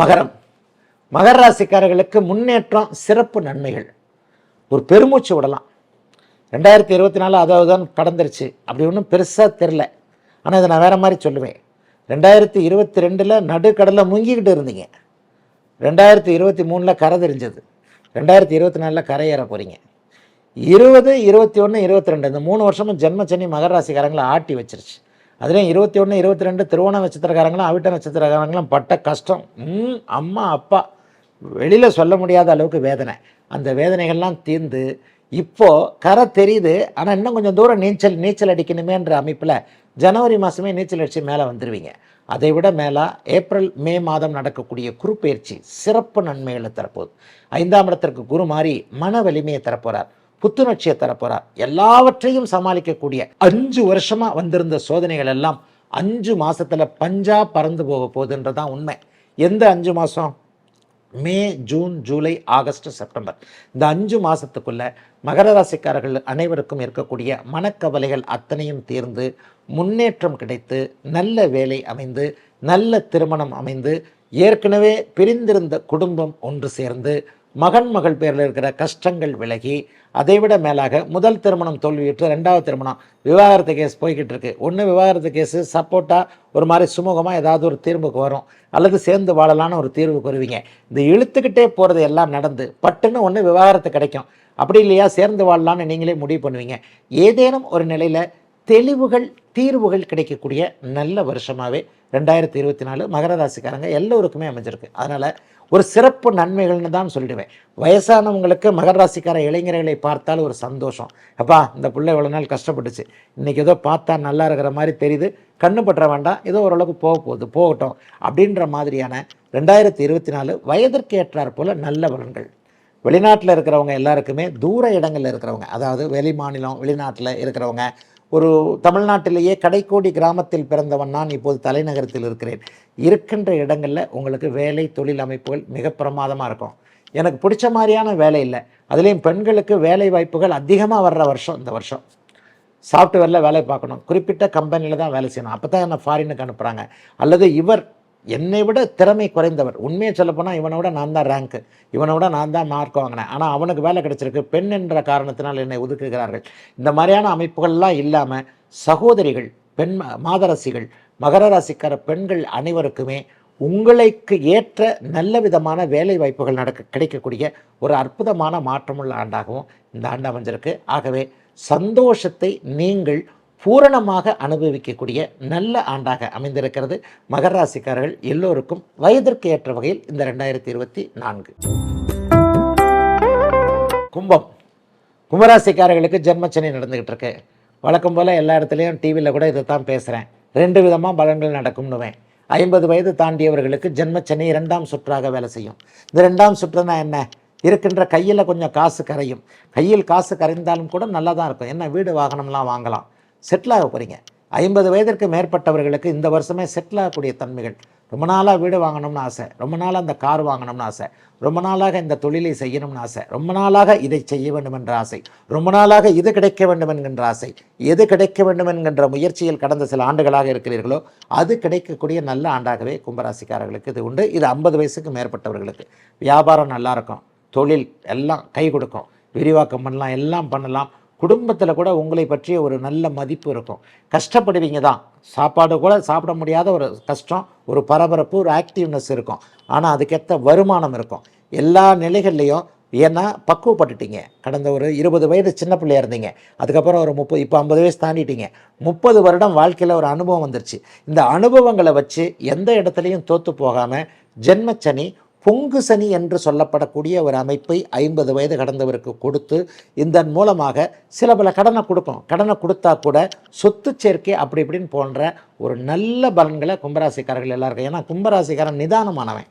மகரம். மகர ராசிக்காரர்களுக்கு முன்னேற்றம் சிறப்பு நன்மைகள். ஒரு பெருமூச்சு விடலாம். ரெண்டாயிரத்தி இருபத்தி நாலு அதாவது தான் கடந்துருச்சு. அப்படி ஒன்றும் பெருசாக தெரில. ஆனால் இதை நான் வேறு மாதிரி சொல்லுவேன். ரெண்டாயிரத்தி இருபத்தி ரெண்டில் நடுக்கடலில் முங்கிக்கிட்டு இருந்தீங்க. ரெண்டாயிரத்தி இருபத்தி மூணில் கரை தெரிஞ்சது. ரெண்டாயிரத்தி இருபத்தி நாலில் கரை ஏற போகிறீங்க இருபது இருபத்தி ஒன்று இருபத்தி ரெண்டு இந்த மூணு வருஷமும் ஜென்மச்சனி மகர ராசிக்காரங்களை ஆட்டி வச்சிருச்சு. அதுலேயும் இருபத்தி ஒன்று இருபத்தி ரெண்டு திருவோண நட்சத்திரக்காரங்களும் அவிட்ட நட்சத்திரக்காரங்களும் பட்ட கஷ்டம். ம் அம்மா அப்பா. வெளியில் சொல்ல முடியாத அளவுக்கு வேதனை. அந்த வேதனைகள்லாம் தீர்ந்து இப்போது கரை தெரியுது ஆனால் இன்னும் கொஞ்சம் தூரம் நீச்சல் நீச்சல் அடிக்கணுமேன்ற அமைப்பில் ஜனவரி மாதமே நீச்சல் அடித்து மேலே வந்துடுவீங்க அதை விட மேலே ஏப்ரல் மே மாதம் நடக்கக்கூடிய குரு பயிற்சி சிறப்பு நன்மைகளை தரப்போகுது. ஐந்தாம் இடத்திற்கு குரு மாறி மன வலிமையை தரப்போகிறார் புத்துணர்ச்சியை தரப்போகிறார் எல்லாவற்றையும் சமாளிக்கக்கூடிய அஞ்சு வருஷமாக வந்திருந்த சோதனைகள் எல்லாம் அஞ்சு மாசத்துல பஞ்சா பறந்து போக போகுதுன்றதான் உண்மை. எந்த அஞ்சு மாதம் May June July August September. இந்த அஞ்சு மாதத்துக்குள்ளே மகர ராசிக்காரர்கள் அனைவருக்கும் இருக்கக்கூடிய மனக்கவலைகள் அத்தனையும் தீர்ந்து முன்னேற்றம் கிடைத்து நல்ல வேலை அமைந்து நல்ல திருமணம் அமைந்து ஏற்கனவே பிரிந்திருந்த குடும்பம் ஒன்று சேர்ந்து மகன் மகள் பேரில் இருக்கிற கஷ்டங்கள் விலகி அதைவிட மேலாக முதல் திருமணம் தோல்வியுற்று ரெண்டாவது திருமணம் விவாகரத்து கேஸ் போய்கிட்டு இருக்கு. ஒன்று விவாகரத்து கேஸு சப்போர்ட்டாக ஒரு மாதிரி சுமூகமாக ஏதாவது ஒரு தீர்வுக்கு வரும். அல்லது சேர்ந்து வாழலான்னு ஒரு தீர்வுக்கு வருவீங்க. இந்த இழுத்துக்கிட்டே போகிறது எல்லாம் நடந்து பட்டுன்னு ஒன்று விவாகரத்து கிடைக்கும். அப்படி இல்லையா? சேர்ந்து வாழலான்னு நீங்களே முடிவு பண்ணுவீங்க. ஏதேனும் ஒரு நிலையில் தெளிவுகள் தீர்வுகள் கிடைக்கக்கூடிய நல்ல வருஷமாகவே ரெண்டாயிரத்தி இருபத்தி நாலு மகர ராசிக்காரங்க எல்லோருக்குமே அமைஞ்சிருக்கு. அதனால் ஒரு சிறப்பு நன்மைகள்னு தான் சொல்லிடுவேன். வயசானவங்களுக்கு மகர ராசிக்கார இளைஞர்களை பார்த்தால் ஒரு சந்தோஷம். அப்பா இந்த பிள்ளை இவ்வளோ நாள் கஷ்டப்பட்டுச்சு. இன்றைக்கி ஏதோ பார்த்தா நல்லா இருக்கிற மாதிரி தெரியுது. கண்ணு பற்ற வேண்டாம். ஏதோ ஓரளவுக்கு போக போகுது. போகட்டும். அப்படின்ற மாதிரியான ரெண்டாயிரத்தி இருபத்தி நாலு வயதிற்கு ஏற்றாற் போல் நல்ல பலன்கள். வெளிநாட்டில் இருக்கிறவங்க எல்லாருக்குமே தூர இடங்களில் இருக்கிறவங்க அதாவது வெளி மாநிலம் வெளிநாட்டில் இருக்கிறவங்க ஒரு தமிழ்நாட்டிலேயே கடைக்கோடி கிராமத்தில் பிறந்தவன் நான் இப்போது தலைநகரத்தில் இருக்கிறேன். இருக்கின்ற இடங்களில் உங்களுக்கு வேலை தொழில் அமைப்புகள் மிக பிரமாதமாக இருக்கும். எனக்கு பிடிச்ச மாதிரியான வேலை இல்லை. அதுலேயும் பெண்களுக்கு வேலை வாய்ப்புகள் அதிகமாக வர்ற வருஷம் இந்த வருஷம். சாஃப்ட்வேரில் வேலை பார்க்கணும். குறிப்பிட்ட கம்பெனியில் தான் வேலை செய்யணும். அப்போ தான் என்னை ஃபாரினுக்கு அனுப்புகிறாங்க அல்லது இவர் என்னை விட திறமை குறைந்தவர். உண்மையை சொல்லப்போனால் இவனை விட நான் தான் ரேங்க்கு இவனை விட நான் தான் மார்க் வாங்கினேன். ஆனால் அவனுக்கு வேலை கிடைச்சிருக்கு. பெண் என்ற காரணத்தினால் என்னை ஒதுக்குகிறார்கள். இந்த மாதிரியான அமைப்புகள்லாம் இல்லாமல் சகோதரிகள் பெண் மாதரசிகள் மகர ராசிக்கார பெண்கள் அனைவருக்குமே உங்களுக்கு ஏற்ற நல்ல விதமான வேலை வாய்ப்புகள் நடக்க கிடைக்கக்கூடிய ஒரு அற்புதமான மாற்றமுள்ள ஆண்டாகவும் இந்த ஆண்டு அமைஞ்சிருக்கு. ஆகவே சந்தோஷத்தை நீங்கள் பூரணமாக அனுபவிக்கக்கூடிய நல்ல ஆண்டாக அமைந்திருக்கிறது. மகர ராசிக்காரர்கள் எல்லோருக்கும் வயதிற்கு ஏற்ற வகையில் இந்த ரெண்டாயிரத்தி இருபத்தி நான்கு. கும்பம். கும்பராசிக்காரர்களுக்கு ஜென்மச்சனி நடந்துக்கிட்டு இருக்கு. வழக்கம் போல் எல்லா இடத்துலையும் டிவியில் கூட இதை தான் பேசுகிறேன் ரெண்டு விதமாக பலன்கள் நடக்கும்னுவேன் ஐம்பது வயது தாண்டியவர்களுக்கு ஜென்மச்சனி இரண்டாம் சுற்றாக வேலை செய்யும். இந்த ரெண்டாம் சுற்றுனா என்ன? இருக்கின்ற கையில் கொஞ்சம் காசு கரையும். கையில் காசு கரைந்தாலும் கூட நல்லா தான் இருக்கும். என்ன? வீடு வாகனம்லாம் வாங்கலாம். செட்டில் ஆக போகிறீங்க ஐம்பது வயதிற்கு மேற்பட்டவர்களுக்கு இந்த வருஷமே செட்டில் ஆகக்கூடிய தன்மைகள். ரொம்ப நாளாக வீடு வாங்கணும்னு ஆசை. ரொம்ப நாளாக அந்த கார் வாங்கணும்னு ஆசை. ரொம்ப நாளாக இந்த தொழிலை செய்யணும்னு ஆசை. ரொம்ப நாளாக இதை செய்ய வேண்டும் என்ற ஆசை. ரொம்ப நாளாக இது கிடைக்க வேண்டும் என்கின்ற ஆசை. எது கிடைக்க வேண்டும் என்கின்ற முயற்சியில் கடந்த சில ஆண்டுகளாக இருக்கிறீர்களோ அது கிடைக்கக்கூடிய நல்ல ஆண்டாகவே கும்பராசிக்காரர்களுக்கு இது உண்டு. இது ஐம்பது வயசுக்கு மேற்பட்டவர்களுக்கு. வியாபாரம் நல்லா இருக்கும். தொழில் எல்லாம் கை கொடுக்கும். விரிவாக்கம் பண்ணலாம் எல்லாம் பண்ணலாம். குடும்பத்தில் கூட உங்களை பற்றிய ஒரு நல்ல மதிப்பு இருக்கும். கஷ்டப்படுவீங்க தான். சாப்பாடு கூட சாப்பிட முடியாத ஒரு கஷ்டம் ஒரு பரபரப்பு ஒரு ஆக்டிவ்னஸ் இருக்கும். ஆனால் அதுக்கேற்ற வருமானம் இருக்கும். எல்லா நிலைகள்லையும் ஏன்னா பக்குவப்பட்டுட்டீங்க. கடந்த ஒரு இருபது வயது சின்ன பிள்ளையாக இருந்தீங்க. அதுக்கப்புறம் ஒரு முப்பது இப்போ ஐம்பது வயசு தாண்டிட்டீங்க. முப்பது வருடம் வாழ்க்கையில் ஒரு அனுபவம் வந்துருச்சு. இந்த அனுபவங்களை வச்சு எந்த இடத்துலையும் தோற்று போகாமல் ஜென்மச்சனி பொங்கு சனி என்று சொல்லப்படக்கூடிய ஒரு அமைப்பை ஐம்பது வயது கடந்தவருக்கு கொடுத்து இதன் மூலமாக சில பல கடனை கொடுக்கும் கடனை கொடுத்தா கூட சொத்து சேர்க்கை அப்படி இப்படின்னு போன்ற ஒரு நல்ல பலன்களை கும்பராசிக்காரர்கள் எல்லாருக்கும். ஏன்னா கும்பராசிக்காரன் நிதானமானவன்.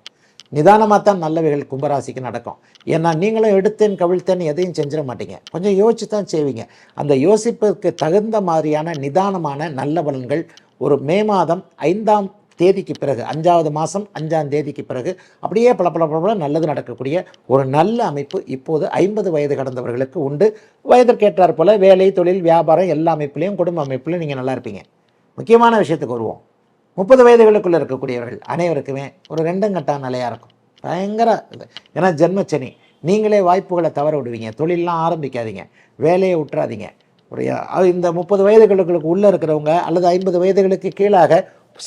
நிதானமாக தான் நல்லவைகள் கும்பராசிக்கு நடக்கும். ஏன்னா நீங்களும் எடுத்தேன் கவிழ்த்தேன் எதையும் செஞ்சிட மாட்டீங்க. கொஞ்சம் யோசிச்சு தான் செய்வீங்க. அந்த யோசிப்பதற்கு தகுந்த மாதிரியான நிதானமான நல்ல பலன்கள் ஒரு மே மாதம் ஐந்தாம் தேதிக்கு பிறகு அஞ்சாவது மாதம் அஞ்சாம் தேதிக்கு பிறகு அப்படியே பல பல பல நல்லது நடக்கக்கூடிய ஒரு நல்ல அமைப்பு இப்போது ஐம்பது வயது கடந்தவர்களுக்கு உண்டு. வயதிற்கேற்றாற் போல வேலை தொழில் வியாபாரம் எல்லா அமைப்புலையும் குடும்ப அமைப்புலையும் நீங்கள் நல்லா இருப்பீங்க. முக்கியமான விஷயத்துக்கு வருவோம். முப்பது வயதுகளுக்குள்ளே இருக்கக்கூடியவர்கள் அனைவருக்குமே ஒரு ரெண்டங்கட்டா நிலையாக இருக்கும். பயங்கர ஏன்னா ஜென்மச்சனி. நீங்களே வாய்ப்புகளை தவற விடுவீங்க. தொழிலெலாம் ஆரம்பிக்காதீங்க. வேலையை விட்டுறாதீங்க ஒரு இந்த முப்பது வயதுகளுக்கு உள்ளே இருக்கிறவங்க அல்லது ஐம்பது வயதுகளுக்கு கீழாக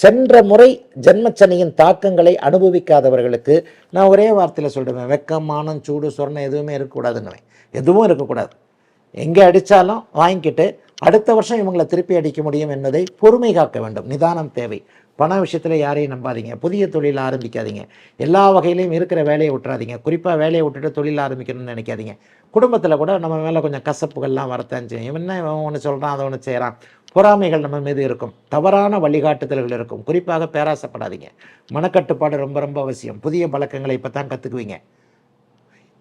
சென்ற முறை ஜென்மச்சனியின் தாக்கங்களை அனுபவிக்காதவர்களுக்கு நான் ஒரே வார்த்தையில் சொல்லுவேன் வெக்கம் மானம் சூடு சொர்ணம் எதுவுமே இருக்கக்கூடாதுங்கிறேன். எதுவும் இருக்கக்கூடாது. எங்கே அடித்தாலும் வாங்கிக்கிட்டு அடுத்த வருஷம் இவங்களை திருப்பி அடிக்க முடியும் என்பதை பொறுமை காக்க வேண்டும். நிதானம் தேவை. பண விஷயத்தில் யாரையும் நம்பாதீங்க. புதிய தொழில் ஆரம்பிக்காதீங்க. எல்லா வகையிலையும் இருக்கிற வேலையை விட்டுறாதீங்க. குறிப்பாக வேலையை விட்டுட்டு தொழில் ஆரம்பிக்கணும்னு நினைக்காதீங்க. குடும்பத்தில் கூட நம்ம மேலே கொஞ்சம் கசப்புகள்லாம் வரத்தான் செய்யும். இவன் என்ன இவன் ஒன்று சொல்கிறான் அதை ஒன்று செய்கிறான் பொறாமைகள் நம்ம மீது இருக்கும். தவறான வழிகாட்டுதல்கள் இருக்கும். குறிப்பாக பேராசப்படாதீங்க. மனக்கட்டுப்பாடு ரொம்ப ரொம்ப அவசியம். புதிய பழக்கங்களை இப்போ தான் கற்றுக்குவீங்க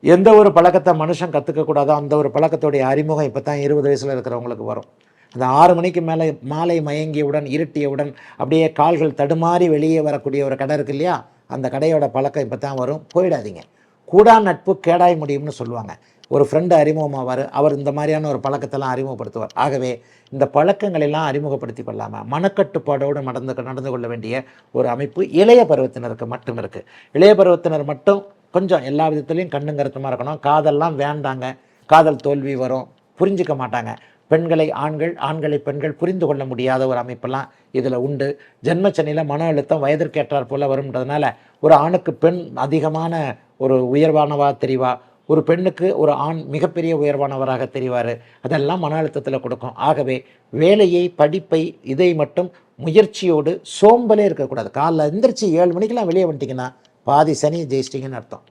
எந்த ஒரு பழக்கத்தை மனுஷன் கற்றுக்கக்கூடாதோ அந்த ஒரு பழக்கத்துடைய அறிமுகம் இப்போ தான் இருபது வயசில் இருக்கிறவங்களுக்கு வரும். அந்த ஆறு மணிக்கு மேலே மாலை மயங்கியவுடன் இருட்டியவுடன் அப்படியே கால்கள் தடுமாறி வெளியே வரக்கூடிய ஒரு கடை இருக்கு இல்லையா? அந்த கடையோட பழக்கம் இப்போ தான் வரும். போயிடாதீங்க. கூடா நட்பு கேடாய் முடியும்னு சொல்லுவாங்க. ஒரு ஃப்ரெண்டு அறிமுகமாவார். அவர் இந்த மாதிரியான ஒரு பழக்கத்தெல்லாம் அறிமுகப்படுத்துவார். ஆகவே இந்த பழக்கங்களெல்லாம் அறிமுகப்படுத்தி கொள்ளாமல் மனக்கட்டுப்பாடோடு நடந்து நடந்து கொள்ள வேண்டிய ஒரு அமைப்பு இளைய பருவத்தினருக்கு மட்டும் இருக்குது இளைய பருவத்தினர் மட்டும் கொஞ்சம் எல்லா விதத்துலேயும் கண்ணுங்கருத்துமாக இருக்கணும். காதல்லாம் வேண்டாங்க. காதல் தோல்வி வரும். புரிஞ்சுக்க மாட்டாங்க. பெண்களை ஆண்கள் ஆண்களை பெண்கள் புரிந்து கொள்ள முடியாத ஒரு அமைப்பெல்லாம் இதில் உண்டு. ஜென்மச்சனியில் மன அழுத்தம் வயதிற்கேற்றார் போல் வரும்ன்றதுனால ஒரு ஆணுக்கு பெண் அதிகமான ஒரு உயர்வானவா தெரிவா? ஒரு பெண்ணுக்கு ஒரு ஆண் மிகப்பெரிய உயர்வானவராக தெரிவார்? அதெல்லாம் மன அழுத்தத்தில் கொடுக்கும். ஆகவே வேலையை படிப்பை இதை மட்டும் முயற்சியோடு சோம்பலே இருக்கக்கூடாது. காலைல எந்திரிச்சு ஏழு மணிக்கெல்லாம் வெளியே வந்துட்டிங்கன்னா பாதி சனி ஜெயிச்சிட்டிங்கன்னு அர்த்தம்.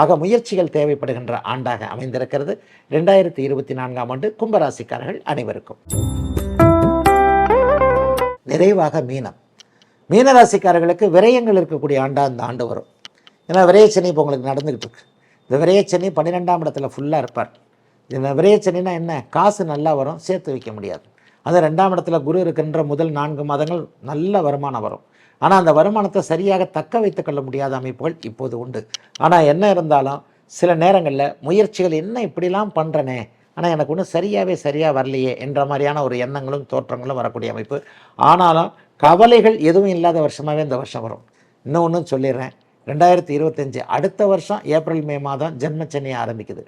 ஆக முயற்சிகள் தேவைப்படுகின்ற ஆண்டாக அமைந்திருக்கிறது. ரெண்டாயிரத்தி இருபத்தி நான்காம் ஆண்டு கும்பராசிக்காரர்கள் அனைவருக்கும். நிறைவாக மீனம். மீனராசிக்காரர்களுக்கு விரயங்கள் இருக்கக்கூடிய ஆண்டாக இந்த ஆண்டு வரும். ஏன்னா விரயச்சனி இப்போ உங்களுக்கு நடந்துக்கிட்டு இருக்கு. இந்த விரயச்சனி பன்னிரெண்டாம் இடத்துல ஃபுல்லாக இருப்பார். இந்த விரயச்சனினா என்ன? காசு நல்லா வரும் சேர்த்து வைக்க முடியாது. அது ரெண்டாம் இடத்துல குரு இருக்கின்ற முதல் நான்கு மாதங்கள் நல்ல வருமானம் வரும். ஆனால் அந்த வருமானத்தை சரியாக தக்க வைத்துக் கொள்ள முடியாத அமைப்புகள் இப்போது உண்டு. ஆனால் என்ன இருந்தாலும் சில நேரங்களில் முயற்சிகள் என்ன இப்படிலாம் பண்ணுறனே ஆனால் எனக்கு ஒன்றும் சரியாகவே சரியாக வரலையே என்ற மாதிரியான ஒரு எண்ணங்களும் தோற்றங்களும் வரக்கூடிய அமைப்பு. ஆனாலும் கவலைகள் எதுவும் இல்லாத வருஷமாகவே இந்த வருஷம் வரும். இன்னும் ஒன்றும் சொல்லிடுறேன். ரெண்டாயிரத்தி இருபத்தஞ்சி அடுத்த வருஷம் ஏப்ரல் மே மாதம் ஜென்மச்சனி ஆரம்பிக்குது.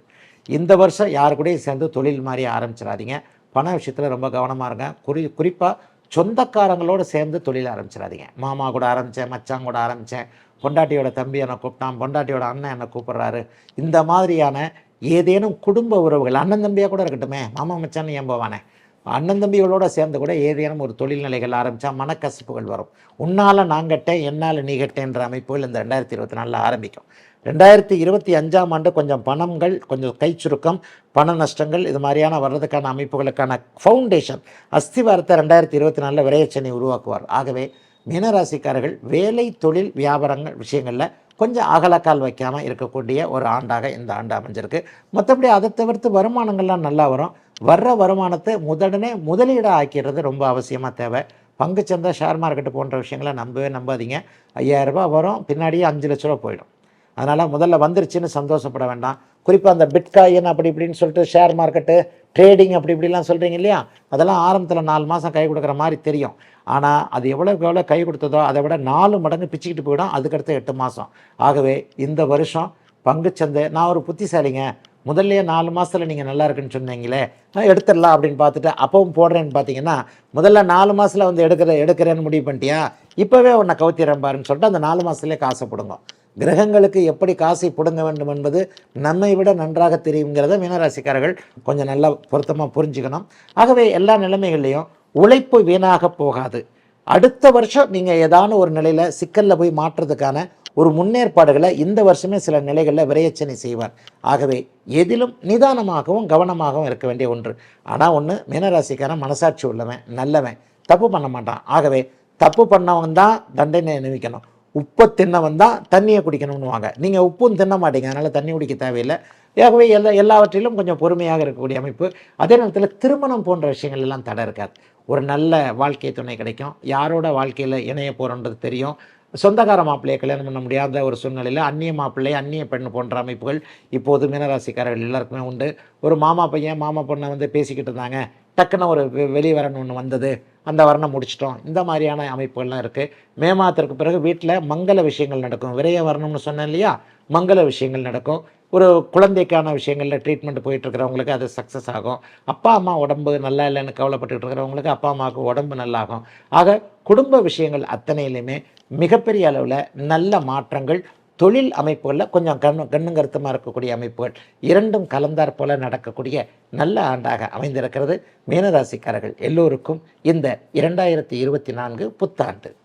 இந்த வருஷம் யார் கூடயும் சேர்ந்து தொழில் மாதிரி ஆரம்பிச்சிடாதீங்க. பண விஷயத்தில் ரொம்ப கவனமாக இருங்க. குறி குறிப்பாக சொந்தக்காரங்களோடு சேர்ந்து தொழில் ஆரம்பிச்சிடாதீங்க. மாமா கூட ஆரம்பித்தேன் மச்சான் கூட ஆரம்பித்தேன் பொண்டாட்டியோட தம்பி என்னை கூப்பிட்டான் பொண்டாட்டியோட அண்ணன் என்னை கூப்பிட்றாரு. இந்த மாதிரியான ஏதேனும் குடும்ப உறவுகள் அண்ணன் தம்பியாக கூட இருக்கட்டுமே மாமா மச்சான் ஏன் போவானே? அண்ணன் தம்பிகளோடு சேர்ந்து கூட ஏதேனும் ஒரு தொழில்நிலைகள் ஆரம்பித்தா மனக்கசப்புகள் வரும். உன்னால் நான் கட்டேன் என்னால் நீ கட்டேன்ற அமைப்புகள் இந்த ரெண்டாயிரத்தி இருபத்தி நாலில் ஆரம்பிக்கும். ரெண்டாயிரத்தி இருபத்தி அஞ்சாம் ஆண்டு கொஞ்சம் பணங்கள் கொஞ்சம் கை சுருக்கம் பண நஷ்டங்கள் இது மாதிரியான வர்றதுக்கான அமைப்புகளுக்கான ஃபவுண்டேஷன் அஸ்திவாரத்தை ரெண்டாயிரத்தி இருபத்தி நாலில் விரையச்சனை உருவாக்குவார். ஆகவே மீனராசிக்காரர்கள் வேலை தொழில் வியாபாரங்கள் விஷயங்களில் கொஞ்சம் அகலக்கால் வைக்காமல் இருக்கக்கூடிய ஒரு ஆண்டாக இந்த ஆண்டு அமைஞ்சிருக்கு. மற்றபடி அதை தவிர்த்து வருமானங்கள்லாம் நல்லா வரும். வர்ற வருமானத்தை முதடனே முதலீடாக ஆக்கிறது ரொம்ப அவசியமாக தேவை. பங்குச்சந்தை ஷேர் மார்க்கெட்டு போன்ற விஷயங்களை நம்பவே நம்பாதீங்க. ஐயாயிரம் ரூபாய் வரும் பின்னாடியே அஞ்சு லட்ச ரூபா போயிடும். அதனால் முதல்ல வந்துருச்சுன்னு சந்தோஷப்பட வேண்டாம். குறிப்பாக அந்த பிட்காயின் அப்படி இப்படின்னு சொல்லிட்டு ஷேர் மார்க்கெட்டு ட்ரேடிங் அப்படி இப்படிலாம் சொல்கிறீங்க இல்லையா? அதெல்லாம் ஆரம்பத்தில் நாலு மாதம் கை கொடுக்குற மாதிரி தெரியும். ஆனால் அது எவ்வளோக்கு எவ்வளோ கை கொடுத்ததோ அதை விட நாலு மடங்கு பிச்சுக்கிட்டு போயிடும். அதுக்கடுத்து எட்டு மாதம் ஆகவே இந்த வருஷம் பங்குச்சந்தை நான் ஒரு புத்திசாலிங்க. முதல்லையே நாலு மாதத்தில் நீங்கள் நல்லா இருக்குன்னு சொன்னீங்களே நான் எடுத்துடலாம் அப்படின்னு பார்த்துட்டு அப்பவும் போடுறேன்னு பார்த்தீங்கன்னா முதல்ல நாலு மாதத்தில் வந்து எடுக்கிற எடுக்கிறேன்னு முடிவு பண்ணிட்டியா? இப்போவே உன்னை கவுத்திரம் பாருன்னு சொல்லிட்டு அந்த நாலு மாதத்துலேயே காசை பிடுங்க கிரகங்களுக்கு எப்படி காசை பிடுங்க வேண்டும் என்பது நம்மை விட நன்றாக தெரியுங்கிறத மீனராசிக்காரர்கள் கொஞ்சம் நல்லா பொருத்தமாக புரிஞ்சுக்கணும். ஆகவே எல்லா நிலைமைகள்லையும் உழைப்பு வீணாக போகாது. அடுத்த வருஷம் நீங்கள் ஏதான ஒரு நிலையில் சிக்கலில் போய் மாற்றுறதுக்கான ஒரு முன்னேற்பாடுகளை இந்த வருஷமே சில நிலைகளில் விரையச்சனை செய்வார். ஆகவே எதிலும் நிதானமாகவும் கவனமாகவும் இருக்க வேண்டிய ஒன்று. ஆனால் ஒன்று மீனராசிக்காரன் மனசாட்சி உள்ளவன் நல்லவன் தப்பு பண்ண மாட்டான். ஆகவே தப்பு பண்ணவன் தான் தண்டனை அனுபவிக்கணும் உப்பை தின்னவன் தான் தண்ணியை குடிக்கணும்னுவாங்க. நீங்கள் உப்பும் தின்ன மாட்டீங்க. அதனால் தண்ணி குடிக்க தேவையில்லை. ஆகவே எல்லா எல்லாவற்றிலும் கொஞ்சம் பொறுமையாக இருக்கக்கூடிய அமைப்பு. அதே நேரத்தில் திருமணம் போன்ற விஷயங்கள் எல்லாம் தடை இருக்காது. ஒரு நல்ல வாழ்க்கை துணை கிடைக்கும். யாரோட வாழ்க்கையில் இணைய போகிறோன்றது தெரியும். சொந்தக்கார மாப்பிள்ளையை கல்யாணம் பண்ண முடியாத ஒரு சூழ்நிலையில் அந்நிய மாப்பிள்ளை அந்நிய பெண் போன்ற அமைப்புகள் இப்போது மீனராசிக்காரர்கள் எல்லாருக்குமே உண்டு. ஒரு மாமா பையன் மாமா பொண்ணை வந்து பேசிக்கிட்டு இருந்தாங்க. டக்குன்னு ஒரு வெ- வெளியே வரணும் ஒன்று வந்தது. அந்த வர்ணம் முடிச்சிட்டோம். இந்த மாதிரியான அமைப்புகள்லாம் இருக்குது மே மாதத்திற்கு பிறகு வீட்டில் மங்கள விஷயங்கள் நடக்கும். விரைய வரணும்னு சொன்னேன் இல்லையா? மங்கள விஷயங்கள் நடக்கும். ஒரு குழந்தைக்கான விஷயங்களில் ட்ரீட்மெண்ட் போயிட்டு இருக்கிறவங்களுக்கு அது சக்ஸஸ் ஆகும். அப்பா அம்மா உடம்பு நல்லா இல்லைன்னு கவலைப்பட்டுட்டு இருக்கிறவங்களுக்கு அப்பா அம்மாவுக்கு உடம்பு நல்லாகும். ஆக குடும்ப விஷயங்கள் அத்தனையிலுமே மிகப்பெரிய அளவில் நல்ல மாற்றங்கள் தொழில் அமைப்புகளில் கொஞ்சம் கண் கண்ணும் கருத்துமாக இருக்கக்கூடிய அமைப்புகள் இரண்டும் கலந்தாற் போல நடக்கக்கூடிய நல்ல ஆண்டாக அமைந்திருக்கிறது. மீனராசிக்காரர்கள் எல்லோருக்கும் இந்த இரண்டாயிரத்தி இருபத்தி நான்கு புத்தாண்டு.